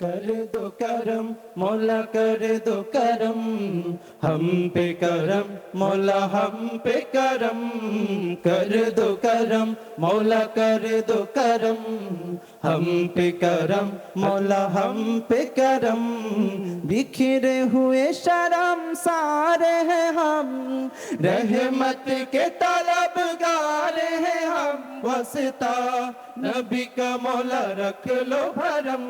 कर दो करम मौला कर दो करम हम पे करम मौला हम पे करम कर दो करम मौला कर दो करम हम पे करम, मौला हम पे करम। बिखरे हुए शर्म सारे हैं हम, रहमत के तलब तलबगार हैं हम। वसता नबी का मौला रख लो भरम,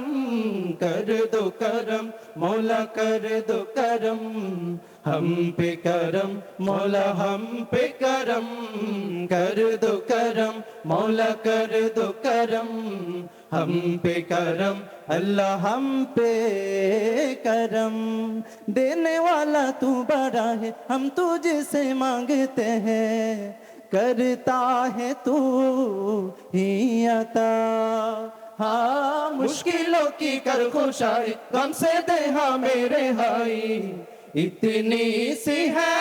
कर दो करम, मौला कर दो करम। हम पे करम मौला हम पे करम कर दो करम मौला कर दो करम हम पे करम अल्लाह हम पे करम देने वाला तू बड़ा है, हम तुझसे मांगते हैं। करता है तू ही अता। हाँ मुश्किलों की कर खुशाई कम से दे हाँ मेरे हाई। इतनी सी है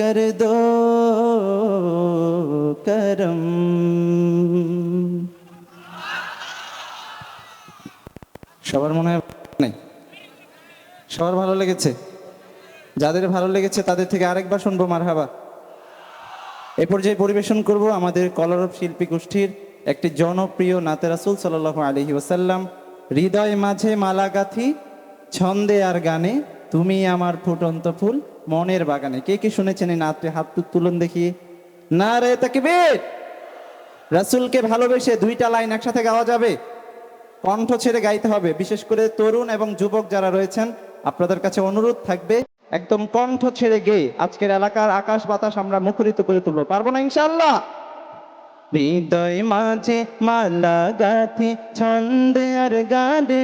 कर दो करम সবার মনে হয় নেই সবার ভালো লেগেছে যাদের ভালো লেগেছে তাদের থেকে আরেকবার শুনবো মারহাবা এ পর্যায়ে পরিবেশন করব আমাদের কলরব শিল্পী গোষ্ঠীর একটি জনপ্রিয় নাতে রাসুল সাল্লাহ আলহি ওসাল্লাম হৃদয় মাঝে মালাগাথি ছন্দে আর গানে তুমি আমার ফুটন্ত ফুল মনের বাগানে। কে কে শুনেছেন এই নাচটি হাত তুলুন দেখি। না রে তাকিবীর রাসুলকে ভালোবেসে দুইটা লাইন একসাথে গাওয়া যাবে। কণ্ঠ ছেড়ে গাইতে হবে। বিশেষ করে তরুণ এবং যুবক যারা রয়েছেন, আপনাদের কাছে অনুরোধ থাকবে, একদম কণ্ঠ ছেড়ে গেয়ে আজকের এলাকার আকাশ বাতাস আমরা মুখরিত করে তুলবো। পারব না ইনশাল্লাহ হৃদয় মাঝে মালা গাথি, ছন্দে আর গানে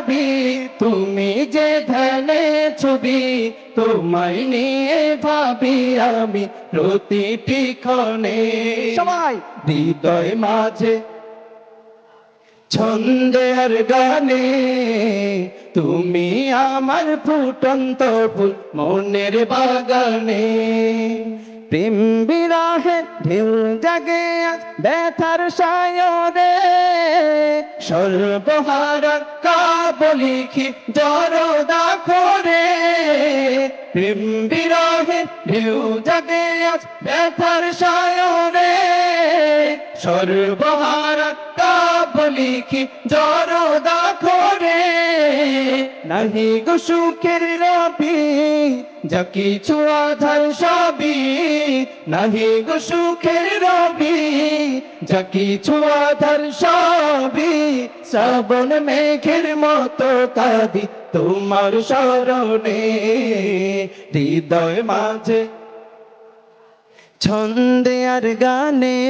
নবী তুমি যে ধনে ছবি তোমায় নিয়ে ভাবি আমি প্রতিটি ক্ষণে। সবাই। হৃদয় মাঝে ছন্দের গানে। তুমি আমার ফুটন্ত ফুল মনের বাগানে। প্রেম বিরাহে ঢেউ জাগে ব্যথার সায়রে সর্বহারা কাব লিখি জরদা করে। প্রেম বিরাহে ঢেউ জাগে আজ ব্যথার সায়রে সর্বহারা কাব লিখি জরদা করে। নাহি গো সুখের রবি, যা কিছু আধার সবই। নাহি গো সুখের রবি, যা কিছু আধার সবই। শ্রাবণ মেঘের মতো কাঁদি তোমার স্মরণে হৃদয় মাঝে ছন্দে আর গানে,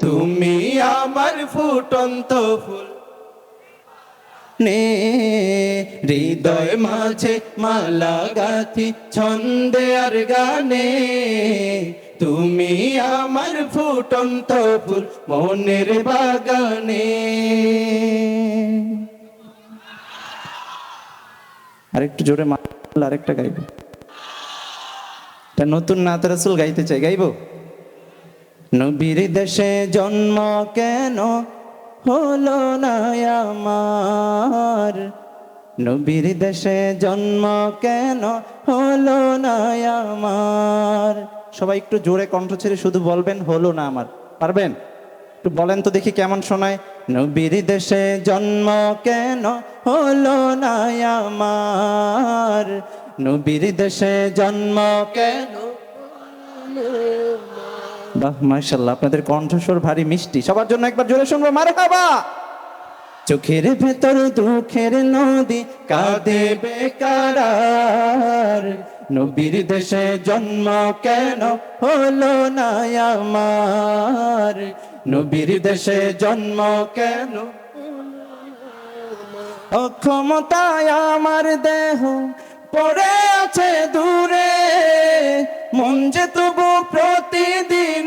তুমি আমার ফুটন্ত ফুল নে, হৃদয় মাঝে মালা গাথি ছন্দে আর গানে তুমি আমার ফুটন্ত ফুল মনের বাগানে। আরেকটু জোরে আরেকটা গাইবো। তা নতুন নাত রাসুল গাইতে চাই, গাইবো? নবীর দেশে জন্ম কেন হলো না আমার? নবীর দেশে জন্ম কেন হলো না আমার? সবাই একটু জোরে কণ্ঠ ছেড়ে শুধু বলবেন, হলো না আমার। পারবেন? একটু বলেন তো দেখি কেমন শোনায়। নবীর দেশে জন্ম কেন হলো না আমার? নবীর দেশে জন্ম কেন বাহ মাশাল্লাহ আপনাদের কণ্ঠস্বর ভারী মিষ্টি। সবার জন্য একবার জোরে শুনব মারে বাবা চোখের ভেতর দুঃখের নদী কাঁদে বেকার। নবীর দেশে জন্ম কেন হলো না আমার? নবীর দেশে জন্ম কেন অক্ষমতায় আমার দেহ পড়ে আছে দূরে। মন যে তবু প্রতিদিন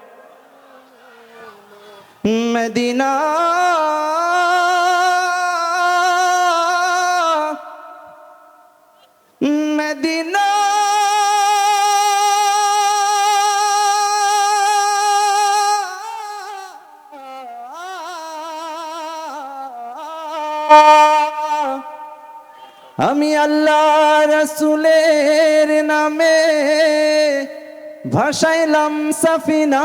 মদিনা। আমি আল্লাহ রসুলের নামে ভাসাইলাম সাফিনা।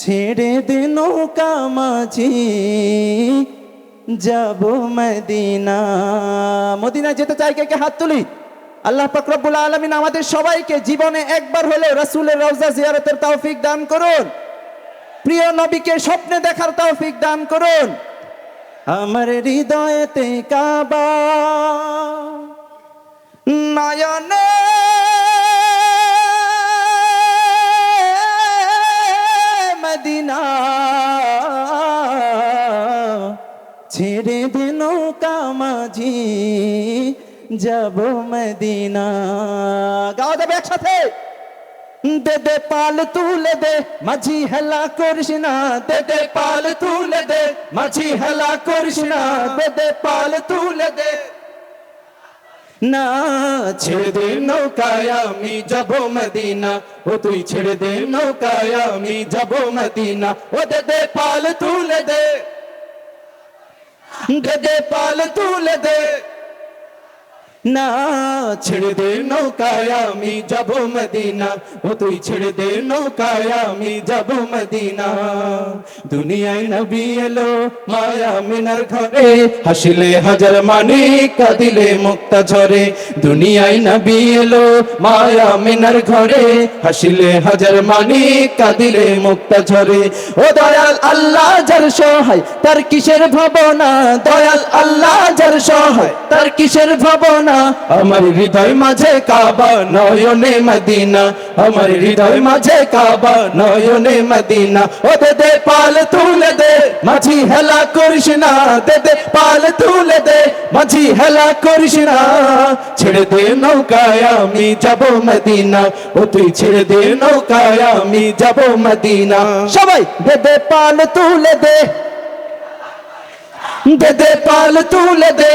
ছেড়ে দে নৌকা মাঝি, যাব মদিনা। মদিনা যেতে চাই কে হাত তুলি? আল্লাহ পাকরবুল আলমিন আমাদের সবাইকে জীবনে একবার হলেও রাসূলের রওজা জিয়ারতের তৌফিক দান করুন। প্রিয় নবীকে স্বপ্নে দেখার তৌফিক দান করুন। আমার হৃদয়েতে কাবা, নয়নে মদিনা। ছেড়ে দে নৌকা যাব মদিনা। গাও দেবে একসাথে। দে দে পাল তুলে দে, মাঝি হেলা করিস না। দে দে পাল তুলে দে, মাঝি হেলা করিস না। দে দে পাল তুলে দে। না, ছেড়ে দে নৌকায় আমি যাব মদিনা। ও তুই ছেড়ে দে নৌকায় আমি যাব মদিনা। ও দে দে পাল তুলে দে। দে পাল তুলে দে। না, ছেড়ে দে নৌকায় আমি যাব মদিনা। ও, তুই ছেড়ে দে নৌকায় আমি যাব মদিনা। দুনিয়ায় নবী এলো মায়া মিনার ঘরে, হাসিলে হাজার মানি, কাঁদিলে মুক্তা ঝরে। দুনিয়ায় নবী এলো মায়া মিনার ঘরে, হাসিলে হাজার মানি, কাঁদিলে মুক্তা ঝরে। ও, দয়াল আল্লাহ যার সহায়, তার কিসের ভাবনা? দয়াল আল্লাহ যার সহায়, তার কিসের ভাবনা? আমার হৃদয় মাঝে কাবা, নয়নে মদিনা। আমার হৃদয় মাঝে কাবা, নয়নে মদিনা। ও দে পাল তুলে দে, মাঝি হেলা করিস না। দে দে, পাল তুলে দে, মাঝি হেলা করিস ছেড়ে দে নৌকায় আমি যাব মদিনা। ও তুই ছেড়ে দে নৌকায় আমি যাব মদিনা। সবাই, দে দে, পাল তুলে দে। দে দে, পাল তুলে দে।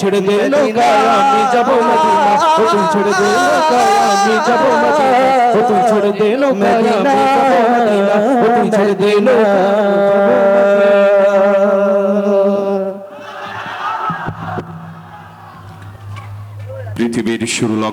ছেড়ে দে আমি যাব মদিনা ও তুই ছেড়ে দে আমি যাব মদিনা ও তুই ছেড়ে দে নৌকায় আমি যাব মদিনা ও তুই ছেড়ে দে পৃথিবীর সুরলক